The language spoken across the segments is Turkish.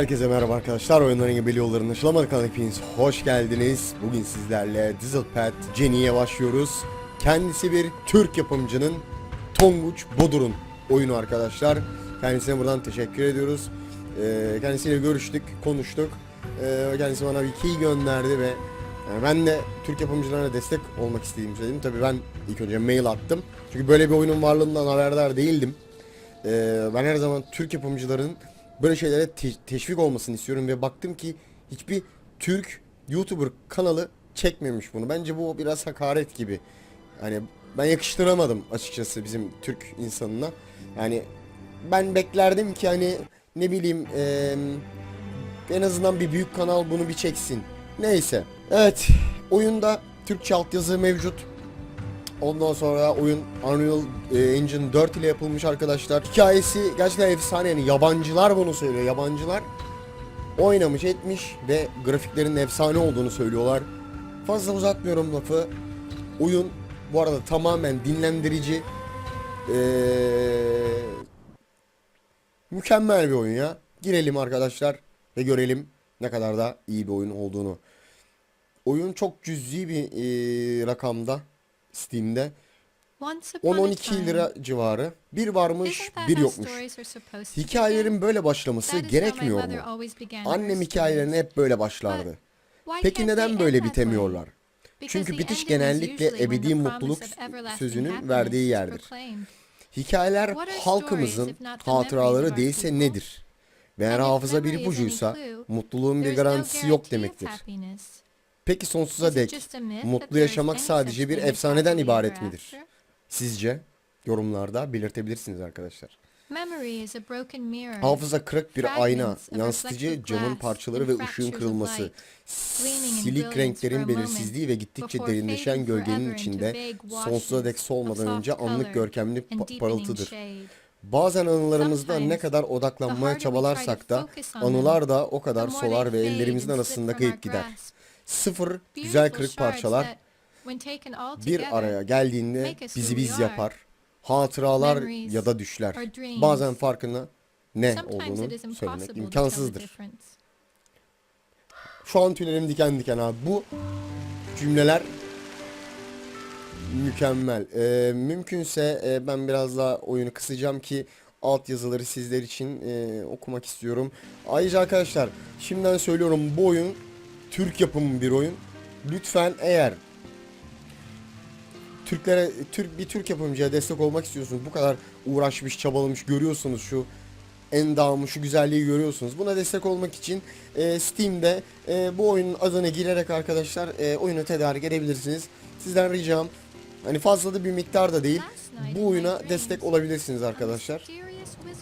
Herkese merhaba arkadaşlar. Oyunların gibi yollarında Şılamadı kanal hepiniz hoş geldiniz. Bugün sizlerle Dieselpad Jenny'e başlıyoruz. Kendisi bir Türk yapımcının Tonguç Bodur'un oyunu arkadaşlar. Kendisine buradan teşekkür ediyoruz. Ee, kendisiyle görüştük, konuştuk. Ee, kendisi bana bir key gönderdi ve yani ben de Türk yapımcılarına destek olmak istediğimi söyledim. Tabii ben ilk önce mail attım. Çünkü böyle bir oyunun varlığından haberdar değildim. Ee, ben her zaman Türk yapımcıların böyle şeylere te- teşvik olmasını istiyorum ve baktım ki hiçbir Türk YouTuber kanalı çekmemiş bunu. Bence bu biraz hakaret gibi. Hani ben yakıştıramadım açıkçası bizim Türk insanına. Yani ben beklerdim ki hani ne bileyim eee, en azından bir büyük kanal bunu bir çeksin. Neyse. Evet. Oyunda Türkçe altyazı mevcut. Ondan sonra oyun Unreal e, Engine 4 ile yapılmış arkadaşlar. Hikayesi gerçekten efsane yani yabancılar bunu söylüyor. Yabancılar oynamış etmiş ve grafiklerin efsane olduğunu söylüyorlar. Fazla uzatmıyorum lafı. Oyun bu arada tamamen dinlendirici. Ee, mükemmel bir oyun ya. Girelim arkadaşlar ve görelim ne kadar da iyi bir oyun olduğunu. Oyun çok cüzi bir e, rakamda Steam'de. 10-12 lira civarı. Bir varmış, bir yokmuş. Hikayelerin böyle başlaması gerekmiyor mu? Annem hikayelerine hep böyle başlardı. Peki neden böyle bitemiyorlar? Çünkü bitiş genellikle ebedi mutluluk sözünün verdiği yerdir. Hikayeler halkımızın hatıraları değilse nedir? Ve eğer hafıza bir ipucuysa mutluluğun bir garantisi yok demektir. Peki sonsuza dek mutlu yaşamak sadece bir efsaneden ibaret midir? Sizce? Yorumlarda belirtebilirsiniz arkadaşlar. Hafıza kırık bir ayna, yansıtıcı camın parçaları ve ışığın kırılması, silik renklerin belirsizliği ve gittikçe derinleşen gölgenin içinde sonsuza dek solmadan önce anlık görkemli pa- parıltıdır. Bazen anılarımızda ne kadar odaklanmaya çabalarsak da anılar da o kadar solar ve ellerimizin arasında kayıp gider. Sıfır güzel kırık parçalar bir araya geldiğinde bizi biz yapar. Hatıralar ya da düşler. Bazen farkına ne olduğunu söylemek imkansızdır. Şu an tüylerim diken diken abi. Bu cümleler mükemmel. Ee, mümkünse e, ben biraz daha oyunu kısacağım ki alt yazıları sizler için e, okumak istiyorum. Ayrıca arkadaşlar şimdiden söylüyorum bu oyun Türk yapımı bir oyun. Lütfen eğer Türklere Türk bir Türk yapımcıya destek olmak istiyorsunuz. Bu kadar uğraşmış, çabalamış görüyorsunuz şu endamı, şu güzelliği görüyorsunuz. Buna destek olmak için e, Steam'de e, bu oyunun adını girerek arkadaşlar e, oyunu tedarik edebilirsiniz. Sizden ricam hani fazla da bir miktar da değil. Bu oyuna destek olabilirsiniz arkadaşlar.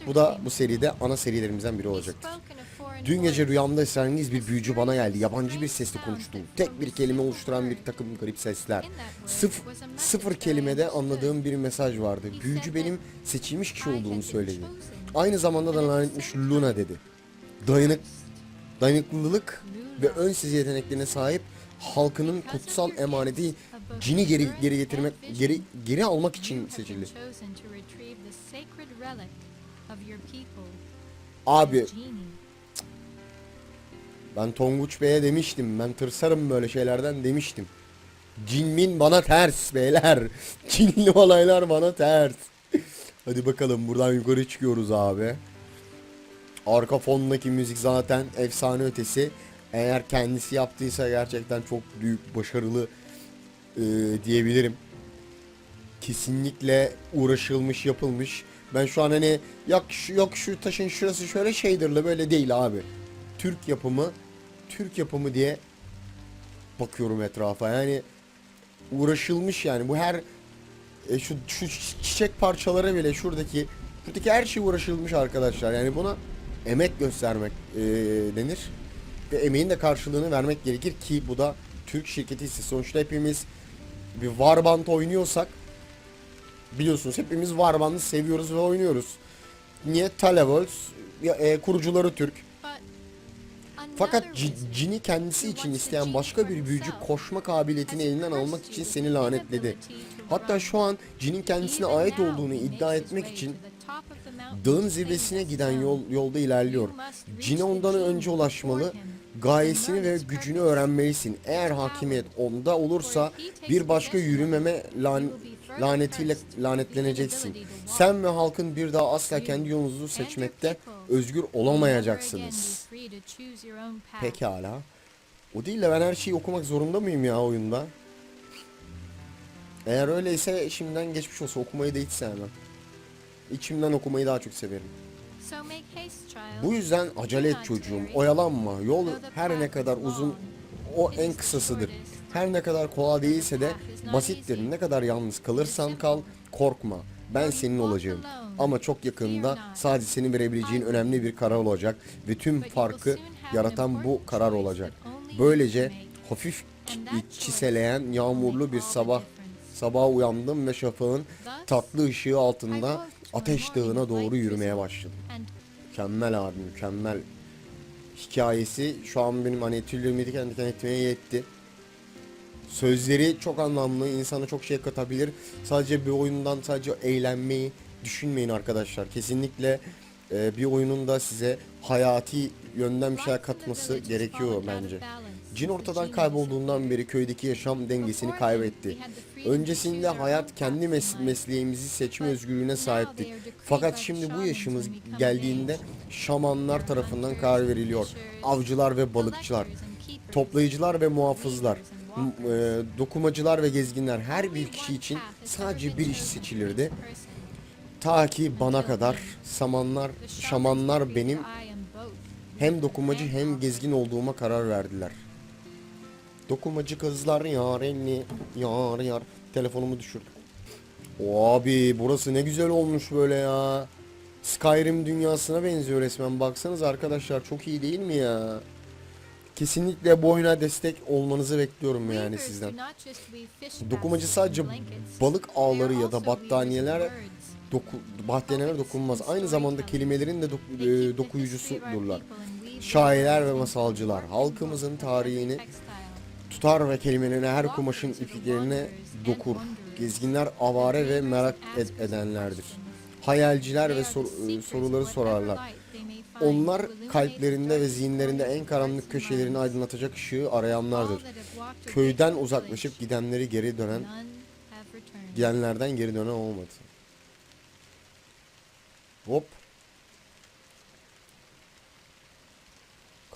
Bu da bu seride ana serilerimizden biri olacaktır. Dün gece rüyamda esrarengiz bir büyücü bana geldi. Yabancı bir sesle konuştu. Tek bir kelime oluşturan bir takım garip sesler. Sıf sıfır kelimede anladığım bir mesaj vardı. Büyücü benim seçilmiş kişi olduğumu söyledi. Aynı zamanda da lanetmiş Luna dedi. Dayanık, dayanıklılık ve ön sezi yeteneklerine sahip halkının kutsal emaneti cini geri geri getirmek geri geri almak için seçildi. Abi ben Tonguç Bey'e demiştim. Ben tırsarım böyle şeylerden demiştim. Cinmin bana ters beyler. Cinli olaylar bana ters. Hadi bakalım buradan yukarı çıkıyoruz abi. Arka fondaki müzik zaten efsane ötesi. Eğer kendisi yaptıysa gerçekten çok büyük başarılı e, diyebilirim. Kesinlikle uğraşılmış yapılmış. Ben şu an hani yok yok şu taşın şurası şöyle shader'lı böyle değil abi. Türk yapımı Türk yapımı diye bakıyorum etrafa. Yani uğraşılmış yani. Bu her e, şu şu çiçek parçaları bile şuradaki şuradaki her şey uğraşılmış arkadaşlar. Yani buna emek göstermek e, denir. Ve emeğin de karşılığını vermek gerekir ki bu da Türk şirketi ise sonuçta hepimiz bir Warband oynuyorsak biliyorsunuz hepimiz Warband'ı seviyoruz ve oynuyoruz. Niye? Televols ya, e, kurucuları Türk. Fakat Cin'i kendisi için isteyen başka bir büyücü koşma kabiliyetini elinden almak için seni lanetledi. Hatta şu an Cin'in kendisine ait olduğunu iddia etmek için Dağın zirvesine giden yol yolda ilerliyor. Cine ondan önce ulaşmalı. Gayesini ve gücünü öğrenmelisin. Eğer hakimiyet onda olursa bir başka yürümeme lan, lanetiyle lanetleneceksin. Sen ve halkın bir daha asla kendi yolunuzu seçmekte özgür olamayacaksınız. Pekala. O değil de ben her şeyi okumak zorunda mıyım ya oyunda? Eğer öyleyse şimdiden geçmiş olsa okumayı da hiç sevmem. İçimden okumayı daha çok severim. Bu yüzden acele et çocuğum, oyalanma. Yol her ne kadar uzun, o en kısasıdır. Her ne kadar kolay değilse de basittir. Ne kadar yalnız kalırsan kal, korkma. Ben senin olacağım. Ama çok yakında sadece senin verebileceğin önemli bir karar olacak ve tüm farkı yaratan bu karar olacak. Böylece hafif çiseleyen yağmurlu bir sabah sabaha uyandım ve şafağın tatlı ışığı altında ateş dağına doğru yürümeye başladım. Mükemmel abi mükemmel. Hikayesi şu an benim hani tüylerimi diken diken etmeye yetti. Sözleri çok anlamlı, insana çok şey katabilir. Sadece bir oyundan sadece eğlenmeyi düşünmeyin arkadaşlar. Kesinlikle e, bir oyunun da size hayati yönden bir şeyler katması gerekiyor bence. Cin ortadan kaybolduğundan beri köydeki yaşam dengesini kaybetti. Öncesinde hayat kendi mes- mesleğimizi seçme özgürlüğüne sahiptik. Fakat şimdi bu yaşımız geldiğinde şamanlar tarafından karar veriliyor. Avcılar ve balıkçılar, toplayıcılar ve muhafızlar, e, dokumacılar ve gezginler her bir kişi için sadece bir iş seçilirdi. Ta ki bana kadar samanlar, şamanlar benim hem dokumacı hem gezgin olduğuma karar verdiler. Dokumacı kızlar yar elini yar yar. Telefonumu düşürdüm. Abi burası ne güzel olmuş böyle ya. Skyrim dünyasına benziyor resmen. Baksanız arkadaşlar çok iyi değil mi ya? Kesinlikle bu oyuna destek olmanızı bekliyorum yani sizden. Dokumacı sadece balık ağları ya da battaniyeler doku, battaniyeler dokunmaz. Aynı zamanda kelimelerin de doku- e, dokuyucusudurlar. Şairler ve masalcılar halkımızın tarihini tutar ve kelimelerine her kumaşın ipliklerine dokur. Gezginler avare ve merak ed- edenlerdir. Hayalciler ve sor- e, soruları sorarlar. Onlar kalplerinde ve zihinlerinde en karanlık köşelerini aydınlatacak ışığı arayanlardır. Köyden uzaklaşıp gidenleri geri dönen, gidenlerden geri dönen olmadı. Hop.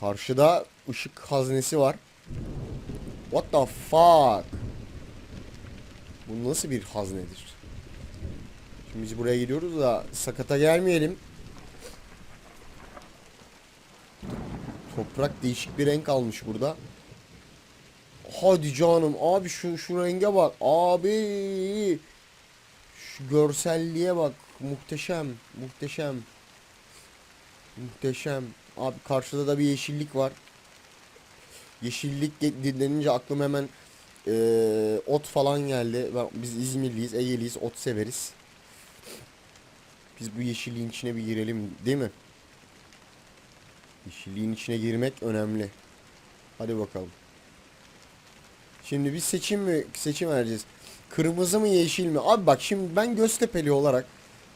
Karşıda ışık haznesi var. What the fuck? Bu nasıl bir haznedir? Şimdi biz buraya gidiyoruz da sakata gelmeyelim. Toprak değişik bir renk almış burada. Hadi canım abi şu şu renge bak abi. Şu görselliğe bak muhteşem muhteşem. Muhteşem. Abi karşıda da bir yeşillik var. Yeşillik denince aklım hemen eee, ot falan geldi. Biz İzmirliyiz, Ege'liyiz, ot severiz. Biz bu yeşilliğin içine bir girelim değil mi? Yeşilliğin içine girmek önemli. Hadi bakalım. Şimdi bir seçim mi seçim vereceğiz. Kırmızı mı yeşil mi? Abi bak şimdi ben Göztepe'li olarak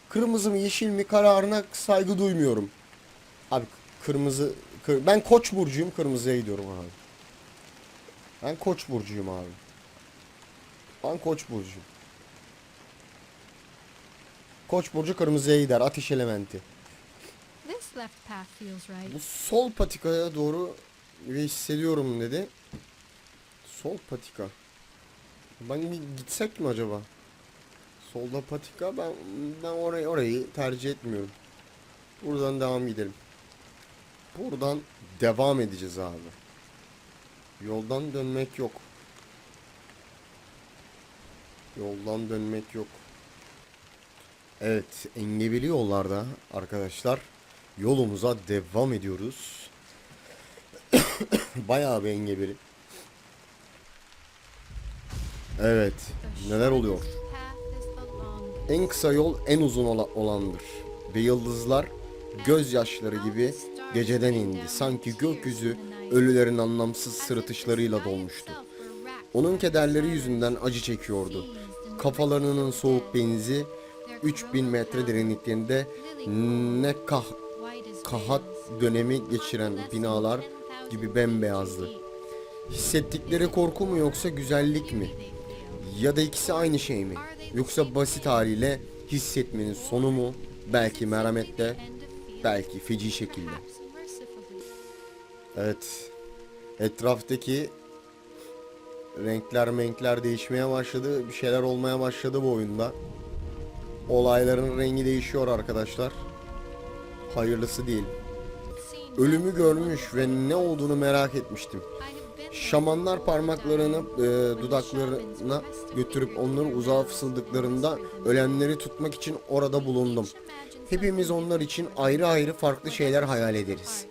kırmızı mı yeşil mi kararına saygı duymuyorum. Abi kırmızı kır- ben Koç burcuyum kırmızıya gidiyorum abi. Ben Koç burcuyum abi. Ben Koç burcuyum. Koç burcu kırmızıya gider ateş elementi. Bu sol patikaya doğru bir hissediyorum dedi. Sol patika. Ben gitsek mi acaba? Solda patika ben ben orayı orayı tercih etmiyorum. Buradan devam gidelim. Buradan devam edeceğiz abi. Yoldan dönmek yok. Yoldan dönmek yok. Evet, engebeli yollarda arkadaşlar yolumuza devam ediyoruz. Bayağı bir engebeli. Evet, neler oluyor? En kısa yol en uzun ola- olandır. Ve yıldızlar gözyaşları gibi geceden indi. Sanki gökyüzü ölülerin anlamsız sırıtışlarıyla dolmuştu. Onun kederleri yüzünden acı çekiyordu. Kafalarının soğuk benzi 3000 metre derinliklerinde ne kah kahat dönemi geçiren binalar 10,000 gibi bembeyazdı. Hissettikleri korku mu yoksa güzellik mi? Ya da ikisi aynı şey mi? Yoksa basit haliyle hissetmenin sonu mu? Belki merhametle, belki feci şekilde. Evet. Etraftaki renkler menkler değişmeye başladı. Bir şeyler olmaya başladı bu oyunda. Olayların rengi değişiyor arkadaşlar. Hayırlısı değil. Ölümü görmüş ve ne olduğunu merak etmiştim. Şamanlar parmaklarını e, dudaklarına götürüp onları uzağa fısıldıklarında ölenleri tutmak için orada bulundum. Hepimiz onlar için ayrı ayrı farklı şeyler hayal ederiz.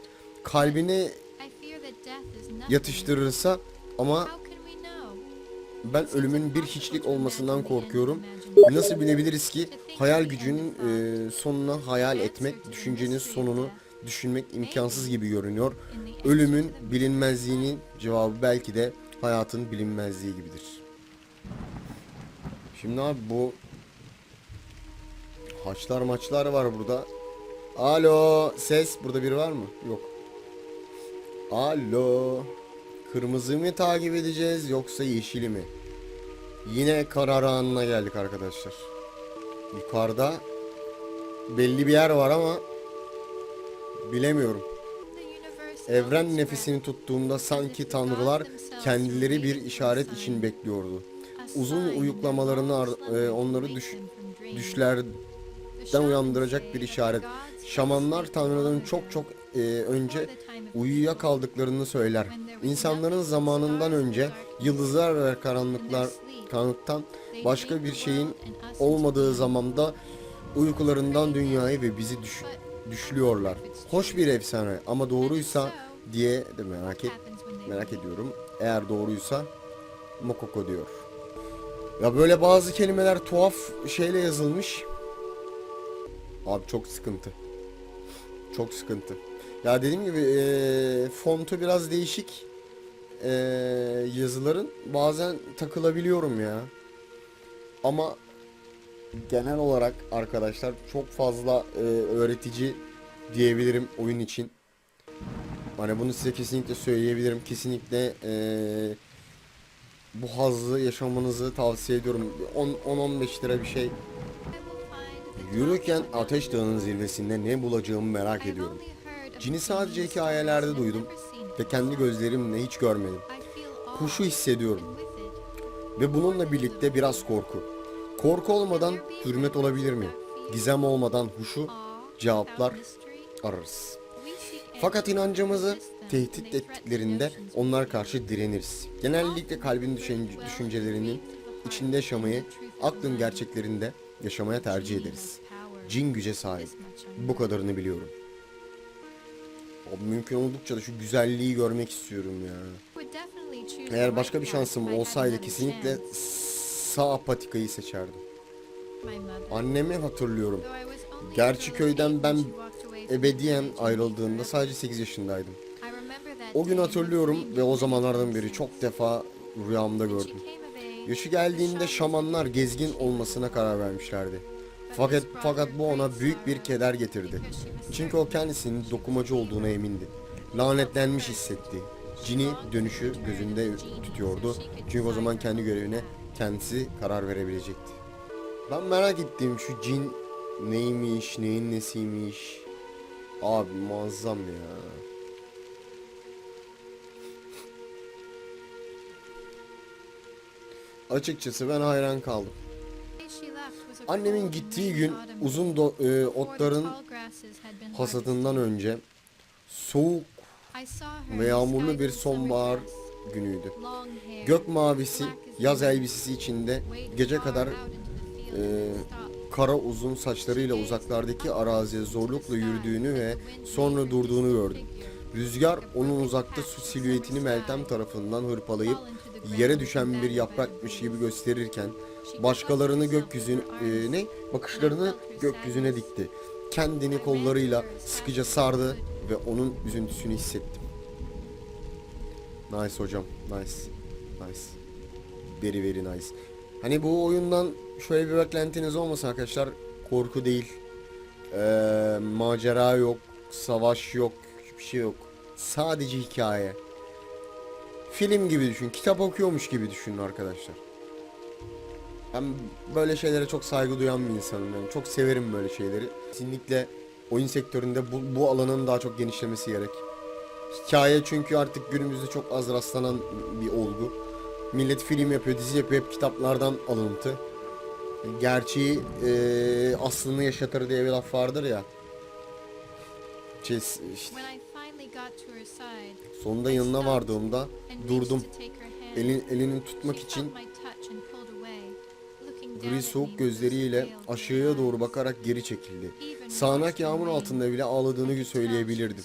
Kalbini yatıştırırsa ama ben ölümün bir hiçlik olmasından korkuyorum. Nasıl bilebiliriz ki hayal gücünün e, sonuna hayal etmek, düşüncenin sonunu düşünmek imkansız gibi görünüyor. Ölümün bilinmezliğinin cevabı belki de hayatın bilinmezliği gibidir. Şimdi abi bu haçlar maçlar var burada. Alo ses burada biri var mı? Yok. Alo. Kırmızı mı takip edeceğiz yoksa yeşili mi? Yine karar anına geldik arkadaşlar. Yukarıda belli bir yer var ama bilemiyorum. Evren nefesini tuttuğumda sanki tanrılar kendileri bir işaret için bekliyordu. Uzun uyuklamalarını ar- e, onları düş düşlerden uyandıracak bir işaret. Şamanlar tanrıların çok çok e, önce uyuya kaldıklarını söyler. İnsanların zamanından önce yıldızlar ve karanlıklar karanlıktan başka bir şeyin olmadığı zamanda uykularından dünyayı ve bizi düş, düşlüyorlar. Hoş bir efsane ama doğruysa diye de merak et merak ediyorum. Eğer doğruysa Mokoko diyor. Ya böyle bazı kelimeler tuhaf şeyle yazılmış. Abi çok sıkıntı. Çok sıkıntı. Ya dediğim gibi eee, fontu biraz değişik. Eee, yazıların bazen takılabiliyorum ya. Ama genel olarak arkadaşlar çok fazla eee, öğretici diyebilirim oyun için. Hani bunu size kesinlikle söyleyebilirim. Kesinlikle eee, bu hazzı yaşamanızı tavsiye ediyorum. 10-15 lira bir şey. Yürürken Ateş Dağı'nın zirvesinde ne bulacağımı merak ediyorum. Cini sadece hikayelerde duydum ve kendi gözlerimle hiç görmedim. Kuşu hissediyorum ve bununla birlikte biraz korku. Korku olmadan hürmet olabilir mi? Gizem olmadan huşu cevaplar ararız. Fakat inancımızı tehdit ettiklerinde onlar karşı direniriz. Genellikle kalbin düşüncelerinin içinde yaşamayı, aklın gerçeklerinde yaşamaya tercih ederiz. Cin güce sahip. Bu kadarını biliyorum. Abi mümkün oldukça da şu güzelliği görmek istiyorum ya. Eğer başka bir şansım olsaydı kesinlikle sağ patikayı seçerdim. Annemi hatırlıyorum. Gerçi köyden ben ebediyen ayrıldığımda sadece 8 yaşındaydım. O gün hatırlıyorum ve o zamanlardan beri çok defa rüyamda gördüm. Yaşı geldiğinde şamanlar gezgin olmasına karar vermişlerdi. Fakat fakat bu ona büyük bir keder getirdi. Çünkü o kendisinin dokumacı olduğuna emindi. Lanetlenmiş hissetti. Cini dönüşü gözünde tutuyordu. Çünkü o zaman kendi görevine kendisi karar verebilecekti. Ben merak ettiğim şu cin neymiş, neyin nesiymiş. Abi muazzam ya. Açıkçası ben hayran kaldım. Annemin gittiği gün uzun do- e, otların hasadından önce soğuk ve yağmurlu bir sonbahar günüydü. Gök mavisi, yaz elbisesi içinde gece kadar e, kara uzun saçlarıyla uzaklardaki araziye zorlukla yürüdüğünü ve sonra durduğunu gördüm. Rüzgar onun uzakta su silüetini Meltem tarafından hırpalayıp yere düşen bir yaprakmış gibi gösterirken başkalarını gökyüzüne e, bakışlarını gökyüzüne dikti. Kendini kollarıyla sıkıca sardı ve onun üzüntüsünü hissettim. Nice hocam. Nice. Nice. Very very nice. Hani bu oyundan şöyle bir beklentiniz olmasa arkadaşlar korku değil. Ee, macera yok, savaş yok, hiçbir şey yok. Sadece hikaye. Film gibi düşün, kitap okuyormuş gibi düşünün arkadaşlar. Ben böyle şeylere çok saygı duyan bir insanım. Yani çok severim böyle şeyleri. Kesinlikle oyun sektöründe bu, bu alanın daha çok genişlemesi gerek. Hikaye çünkü artık günümüzde çok az rastlanan bir olgu. Millet film yapıyor, dizi yapıyor, hep kitaplardan alıntı. Gerçeği eee, aslını yaşatır diye bir laf vardır ya. Şey, işte, sonunda yanına vardığımda durdum. Elin, elini tutmak için gri soğuk gözleriyle aşağıya doğru bakarak geri çekildi. Sağanak yağmur altında bile ağladığını söyleyebilirdim.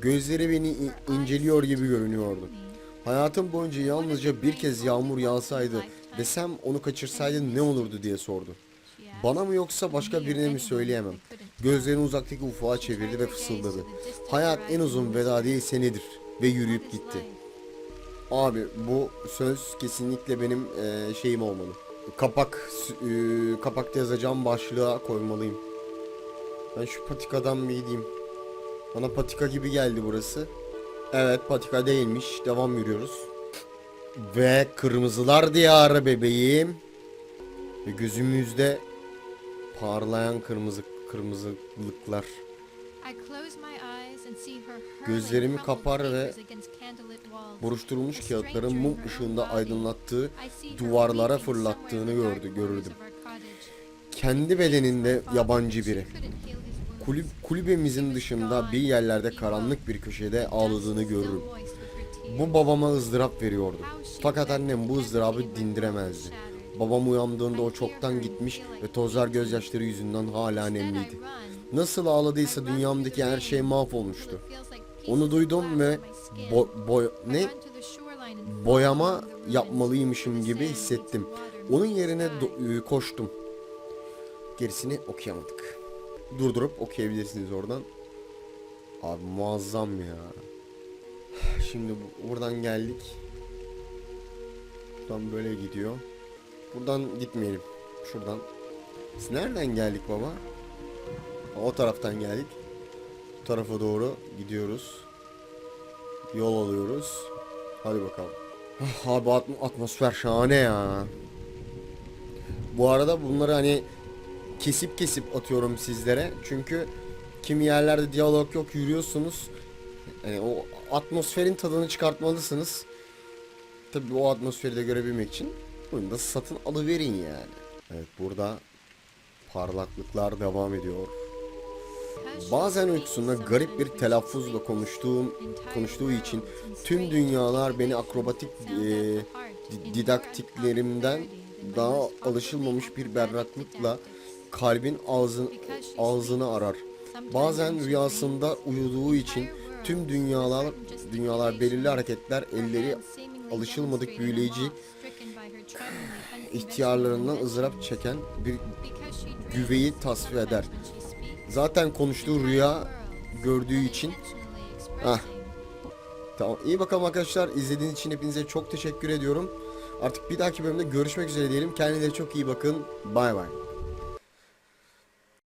Gözleri beni inceliyor gibi görünüyordu. Hayatım boyunca yalnızca bir kez yağmur yağsaydı desem onu kaçırsaydın ne olurdu diye sordu. Bana mı yoksa başka birine mi söyleyemem. Gözlerini uzaktaki ufağa çevirdi ve fısıldadı. Hayat en uzun veda değilse nedir? Ve yürüyüp gitti. Abi bu söz kesinlikle benim eee, şeyim olmalı. Kapak eee, kapakta yazacağım başlığa koymalıyım. Ben şu patikadan bir gideyim. Bana patika gibi geldi burası. Evet patika değilmiş. Devam yürüyoruz. Ve kırmızılar diyarı bebeğim. Ve gözümüzde parlayan kırmızı kırmızılıklar. Gözlerimi kapar ve. Buruşturulmuş kağıtların mum ışığında aydınlattığı duvarlara fırlattığını gördü, görürdüm. Kendi bedeninde yabancı biri. Kulüp, kulübemizin dışında bir yerlerde karanlık bir köşede ağladığını görürüm. Bu babama ızdırap veriyordu. Fakat annem bu ızdırabı dindiremezdi. Babam uyandığında o çoktan gitmiş ve tozlar gözyaşları yüzünden hala nemliydi. Nasıl ağladıysa dünyamdaki her şey mahvolmuştu. Onu duydum ve bo, boy, ne boyama yapmalıymışım gibi hissettim. Onun yerine e, koştum. Gerisini okuyamadık. Durdurup okuyabilirsiniz oradan. Abi muazzam ya. Şimdi bu- buradan geldik. Buradan böyle gidiyor. Buradan gitmeyelim. Şuradan. Biz nereden geldik baba? O taraftan geldik. Bu tarafa doğru gidiyoruz. Yol alıyoruz. Hadi bakalım. Ah, Abi atm- atmosfer şahane ya. Bu arada bunları hani kesip kesip atıyorum sizlere. Çünkü kimi yerlerde diyalog yok yürüyorsunuz. Yani o atmosferin tadını çıkartmalısınız. Tabii o atmosferi de görebilmek için bunu da satın alıverin yani. Evet burada parlaklıklar devam ediyor. Bazen uykusunda garip bir telaffuzla konuştuğum konuştuğu için tüm dünyalar beni akrobatik e, di- didaktiklerimden daha alışılmamış bir berraklıkla kalbin ağzın, ağzını arar. Bazen rüyasında uyuduğu için tüm dünyalar dünyalar belirli hareketler, elleri alışılmadık büyüleyici ihtiyarlarından ızdırap çeken bir güveyi tasvir eder. Zaten konuştuğu rüya gördüğü için Ah. Tamam iyi bakalım arkadaşlar izlediğiniz için hepinize çok teşekkür ediyorum. Artık bir dahaki bölümde görüşmek üzere diyelim. Kendinize çok iyi bakın. Bay bay.